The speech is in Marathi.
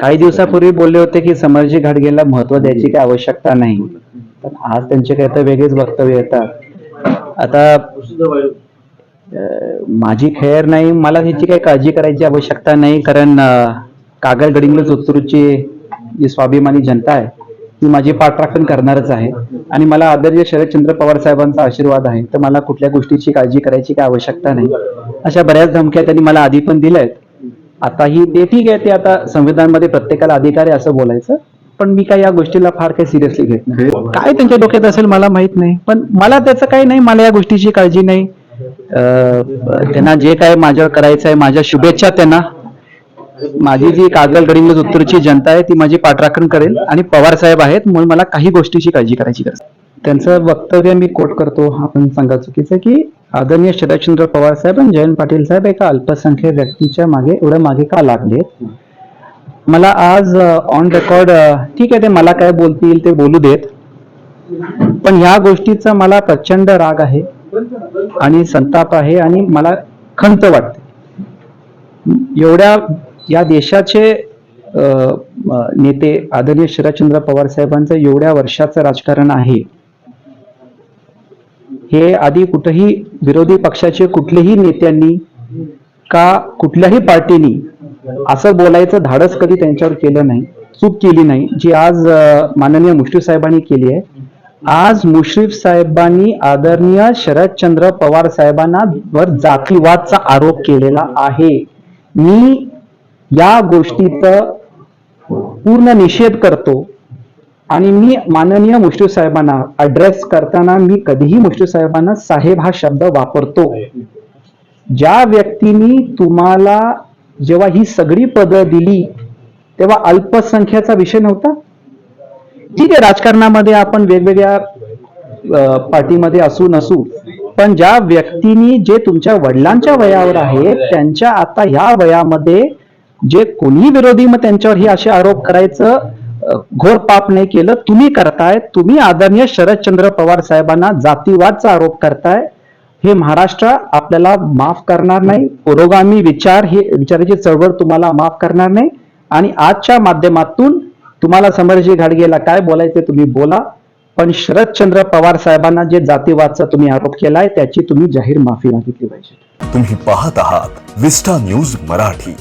काही दिवसापूर्वी बोलले होते की समरजी घाडगेला महत्त्व द्यायची काही आवश्यकता नाही. पण आज त्यांचे काही तर वेगळेच वक्तव्य येतात. आता माझी खैर नाही मला ह्याची काही काळजी करायची आवश्यकता नाही कारण कागल गडिंग्लज उतरूची जी स्वाभिमानी जनता आहे ती माझी पाठराखण करणारच आहे. आणि मला आदरणीय शरदचंद्र पवार साहेबांचा आशीर्वाद आहे. तर मला कुठल्या गोष्टीची काळजी करायची काही आवश्यकता नाही. अशा बऱ्याच धमक्या त्यांनी मला आधी पण दिल्या आहेत आता ही ते ठीक आहे ते आता संविधानमध्ये प्रत्येकाला अधिकार आहे असं बोलायचं पण मी काय या गोष्टीला फार काही सिरियसली घेत नाही. काय त्यांच्या डोक्यात असेल मला माहीत नाही पण मला त्याचं काही नाही मला या गोष्टीची काळजी नाही. त्यांना जे काय माझ्यावर करायचं आहे माझ्या शुभेच्छा त्यांना. माझी जी कागल गडिंग्लज उत्तरची जनता आहे ती माझी पाठराखण करेल आणि पवार साहेब आहेत म्हणून मला काही गोष्टीची काळजी करायची गरज त्यांचं वक्तव्य मी कोट करतो आपण सांगा चुकीचं की आदरणीय शरदचंद्र पवार साहेब आणि जयंत पाटील साहेब एका अल्पसंख्याक व्यक्तीच्या मागे एवढं मागे का लागले? मला आज ऑन रेकॉर्ड ठीक आहे ते मला काय बोलतील ते बोलू देत. पण ह्या गोष्टीचा मला प्रचंड राग आहे आणि संताप आहे आणि मला खंत वाटते. एवढ्या या देशाचे नेते आदरणीय शरदचंद्र पवार साहेबांचं एवढ्या वर्षाचं राजकारण आहे. हे आधी कुठेही विरोधी पक्षाचे कुठलेही नेत्यांनी का कुठल्याही पार्टीनी असं बोलायचं धाडस कधी त्यांच्यावर केलं नाही चूक केली नाही जी आज माननीय मुश्रीफ साहेबांनी केली आहे. आज मुश्रीफ साहेबांनी आदरणीय शरदचंद्र पवार साहेबांना वर जातीवादचा आरोप केलेला आहे. मी या गोष्टीचा पूर्ण निषेध करतो. आणि मी माननीय मुश्रीफ साहेबांना अड्रेस करताना मी कधीही मुश्रीफ साहेबांना साहेब हा शब्द वापरतो. ज्या व्यक्तीने तुम्हाला जेव्हा ही सगळी पदं दिली तेव्हा अल्पसंख्याचा विषय नव्हता? ठीक आहे राजकारणामध्ये आपण वेगवेगळ्या पार्टीमध्ये असू नसू पण ज्या व्यक्तींनी जे तुमच्या वडिलांच्या वयावर आहेत त्यांच्या आता ह्या वयामध्ये जे कोणी विरोधी मग त्यांच्यावर हे असे आरोप करायचं घोर पाप नाही केलं तुम्ही करताय तुम्ही आदरणीय शरदचंद्र पवार साहेबांना जातीवादचा आरोप करताय हे महाराष्ट्र आपल्याला माफ करणार नाही पुरोगामी विचार हे विचाराची चळवळ तुम्हाला माफ करणार नाही आणि आजच्या माध्यमातून तुम्हाला समरजी घाडगेला काय बोलायचे तुम्ही बोला पण शरदचंद्र पवार साहेबांना जे जातीवादचा तुम्ही आरोप केलाय त्याची तुम्ही जाहीर माफी मागितली पाहिजे. तुम्ही पाहत आहात विस्टा न्यूज मराठी.